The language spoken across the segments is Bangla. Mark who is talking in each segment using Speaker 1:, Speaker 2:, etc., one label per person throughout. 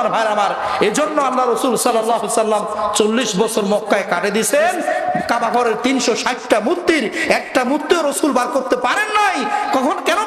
Speaker 1: মুসলমান ভাই আমার। এজন্য আল্লাহ রসুল সাল্লাম চল্লিশ বছর মক্কায় কাটে দিছেন। কাবাঘরের তিনশো ষাটটা মূর্তির একটা মূর্তিও রসুল বার করতে পারেন নাই। কখন কেন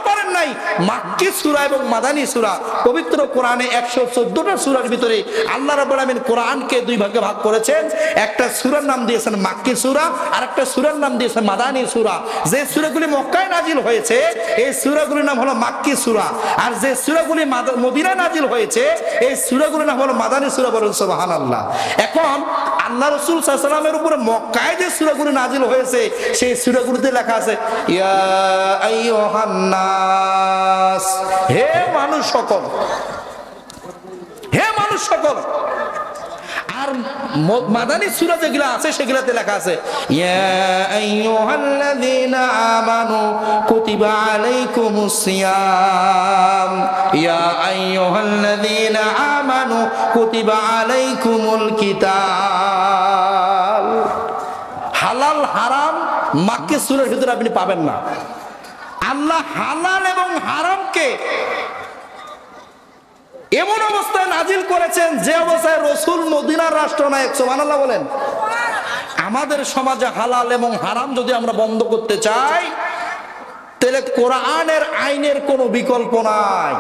Speaker 1: মাক্কি সুরা এবং মাদানী সুরা, পবিত্র কোরআনে একশো চোদ্দটা সুরার ভিতরে আল্লাহ রাবুল আমিন কোরআনকে দুই ভাগে ভাগ করেছেন। একটা সুরার নাম দিয়েছেন মাক্কি সুরা আর একটা সুরার নাম দিয়েছেন মাদানী সুরা। যে সুরাগুলি মক্কায় নাজিল হয়েছে, এই সুরাগুলির নাম হলো মাক্কি সুরা। আর যে সুরাগুলি মাদ- মদিনায় নাজিল হয়েছে, এই সুরাগুলির নাম হলো মাদানী সুরা বলুন সোবাহান আল্লাহ এখন আল্লাহ রসুল সাল্লামের উপরে মক্কায় যে সুরাগুলি নাজিল হয়েছে, সেই সুরাগুলিতে লেখা আছে, ইয়া আইয়ুহান হে মানুষ সকল, হে মানুষ সকল। আর মাদানী সূরা যেগুলো আছে, সেগুলোতে লেখা আছে, ইয়া আইয়ুহাল্লাযীনা আমানু কুতিবা আলাইকুমুস সিয়াম। ইয়া আইয়ুহাল্লাযীনা আমানু কুতিবা আলাইকুমুল কিতাল। হালাল, হারাম, মাক্কে সূরার ভিতরে আপনি পাবেন না। আল্লাহ হালাল এবং হারামকে এমন অবস্থায় নাজিল করেছেন যে অবস্থায় রসুল মদিনার রাষ্ট্রনায়ক সোমানাল্লাহ বলেন, আমাদের সমাজে হালাল এবং হারাম যদি আমরা বন্ধ করতে চাই, তাহলে কোরআনের আইনের কোনো বিকল্প নাই।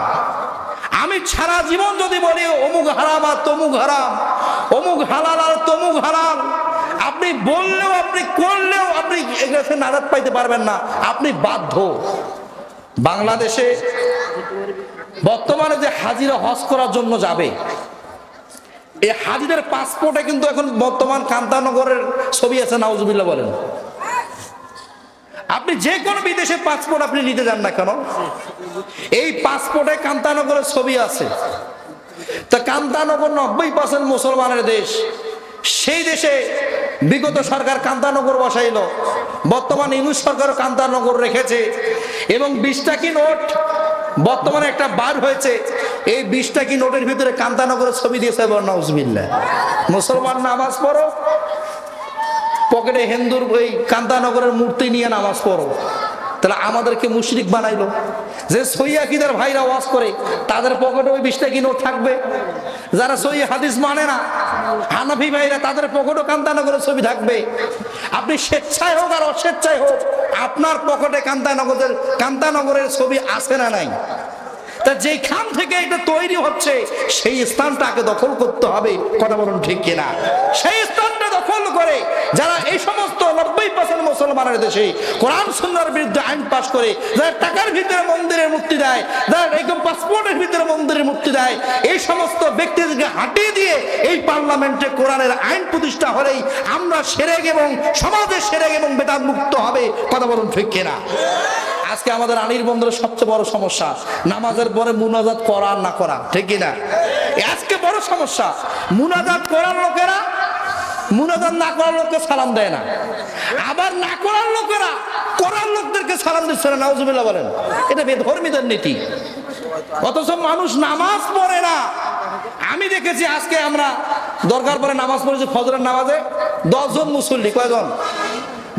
Speaker 1: আমি সারা জীবন যদি বলি, অমুক হারাম আর তমুক হারাম, অমুক হালাল আর তমুক হালাল আপনি বললেও, আপনি করলেও, আপনি এগুলো থেকে নাজাত পাইতে পারবেন না। আপনি বাধ্য। বাংলাদেশে বর্তমানে যে হাজিরা হজ করার জন্য যাবে এই হাজিদের পাসপোর্টে কিন্তু এখন বর্তমান কান্তানগরের ছবি আছে, নাউজুবিল্লাহ বলেন। আপনি যে কোনো বিদেশের পাসপোর্ট আপনি নিতে যান না কেন? এই পাসপোর্টে কান্তানগরের ছবি আছে। তা কান্তানগর নব্বই পার্সেন্ট মুসলমানের দেশ। সেই দেশে বিগত সরকার কান্তানগর বসাইল। বর্তমান ইংলিশ সরকার কান্তানগর রেখেছে। এবং বিশটা কি নোট বর্তমানে একটা বার হয়েছে। এই বিশটা কি নোটের ভিতরে কান্তানগরের ছবি দিয়েছে নজবিল্লা মুসলমান নামাজ পড়ো। পকেটে হিন্দুর ওই কান্তানগরের মূর্তি নিয়ে নামাজ পড়ো। তাহলে আমাদেরকে মুশরিক বানাইলো। যে সৈয়াকিদের ভাইরা ওয়াজ করে, তাদের পকেটে ওই বিশটা কি নোট থাকবে? যারা সই হাদিস মানে না হানাফি ভাইরা তাদের পকেটও কান্তানগরের ছবি থাকবে। আপনি স্বেচ্ছায় হোক আর অস্বেচ্ছায় হোক, আপনার পকেটে কান্তানগরের কান্তানগরের ছবি আছে না নাই? তা যেখান থেকে এটা তৈরি হচ্ছে, সেই স্থানটাকে দখল করতে হবে, কথা বলুন ঠিক কিনা? সেই স্থানটা দখল করে, যারা এই সমস্ত নব্বই পার্সেন্ট মুসলমানের দেশে কোরআন সুন্দর বিরুদ্ধে আইন পাশ করে, যারা টাকার ভিতরে মন্দিরের মুক্তি দেয়, যারা একদম পাসপোর্টের ভিতরে মন্দিরের মুক্তি দেয়, এই সমস্ত ব্যক্তিদেরকে হাঁটিয়ে দিয়ে এই পার্লামেন্টে কোরআনের আইন প্রতিষ্ঠা হলেই আমরা সেরেক এবং সমাজের সেরেক এবং বেদাত মুক্ত হবে, কথা বলুন ঠিক কিনা? আজকে আমাদের আনির বন্ধুর সবচেয়ে বড় সমস্যা, নামাজের পরে মুনাজাত করা না করা, ঠিক কিনা? আজকে বড় সমস্যা, মুনাজাত করার লোকেরা মুনাজাত না করার লোককে সালাম দেয় না। আবার না করার লোকেরা করার লোকদেরকে সালাম দিচ্ছে না, নাউজুবিল্লাহ বলেন। এটা বেধর্মীদের নীতি। অথচ মানুষ নামাজ পড়ে না। আমি দেখেছি আজকে আমরা দরকার পরে নামাজ পড়েছি ফজরের নামাজে, দশজন মুসল্লি, কয়জন?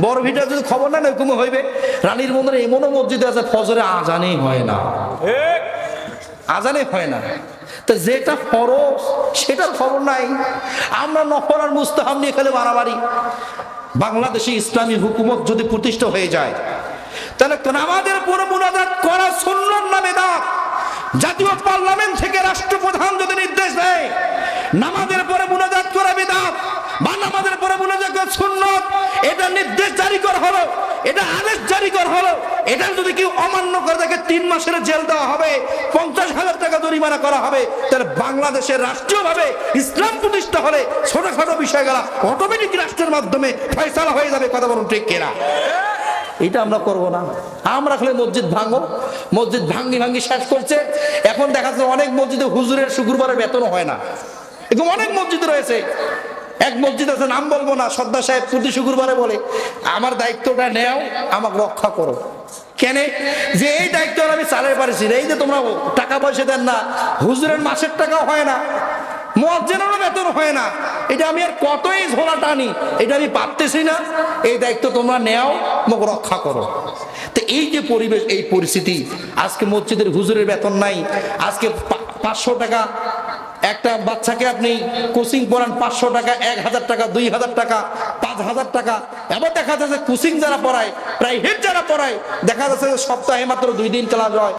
Speaker 1: বড় ভিডিও যদি খবর না এরকম হইবে। রানীর মন্দিরে এমনও মসজিদ আছে, ফজরে আজানেই হয় না। আজানে হয় না। তো যেটা ফরজ, সেটার খবর নাই। আমরা নফর আর মুস্তাহাম নিয়ে খেলে মারামারি। বাংলাদেশে ইসলামী হুকুমত যদি প্রতিষ্ঠা হয়ে যায়, তাহলে আমাদের পুরো মুনাজাত করা সুন্নত নামে দাও। জাতীয় পার্লামেন্ট থেকে রাষ্ট্রপ্রধান যদি নির্দেশ দেয়, নামাজের পরে মুনাজাত করা বিদাত বা নামাজের পরে মুনাজাত করা সুন্নত, এটা নির্দেশ জারি করা হলো। এটা আদেশ জারি করা হলো। এটা যদি কেউ অমান্য করে তাকে তিন মাসের জেল দেওয়া হবে, পঞ্চাশ হাজার টাকা জরিমানা করা হবে, তাহলে বাংলাদেশের রাষ্ট্রীয়ভাবে ইসলাম প্রতিষ্ঠা হলে ছোটখাটো বিষয়গুলা অটোমেটিক রাষ্ট্রের মাধ্যমে ফয়সালা হয়ে যাবে, কথা বলুন ঠিক কিনা? এটা আমরা করব না। আমরা খালি মসজিদ ভাঙো মসজিদ ভাঙ্গি ভাঙ্গি শেষ করছে। এখন দেখা যাচ্ছে অনেক মসজিদে হুজুরের শুক্রবারের বেতনও হয় না। এরকম অনেক মসজিদ রয়েছে। এক মসজিদ আছে, নাম বলব না সর্দার সাহেব প্রতি শুক্রবারে বলে, আমার দায়িত্বটা নেও, আমাকে রক্ষা করো। কেন? যে এই দায়িত্ব আমি চালাই পারছি এই যে তোমরা টাকা পয়সা দেন না, হুজুরের মাসের টাকাও হয় না মজ্জেনেরও বেতন হয় না, এটা আমি আর কতই ঝোলা টানি, এটা আমি পারতেছি না, এই দায়িত্ব তোমরা নেও মোক রক্ষা করো। তো এই যে পরিবেশ, এই পরিস্থিতি, আজকে মসজিদের হুজুরের বেতন নাই, আজকে পাঁচশো টাকা একটা বাচ্চাকে আপনি কোচিং পড়ান পাঁচশো টাকা, এক হাজার টাকা, দুই হাজার টাকা, পাঁচ হাজার টাকা। এবার দেখা যাচ্ছে কোচিং যারা পড়ায়, প্রাইভেট যারা পড়ায়, দেখা যাচ্ছে সপ্তাহে মাত্র দুই দিন ক্লাস হয়।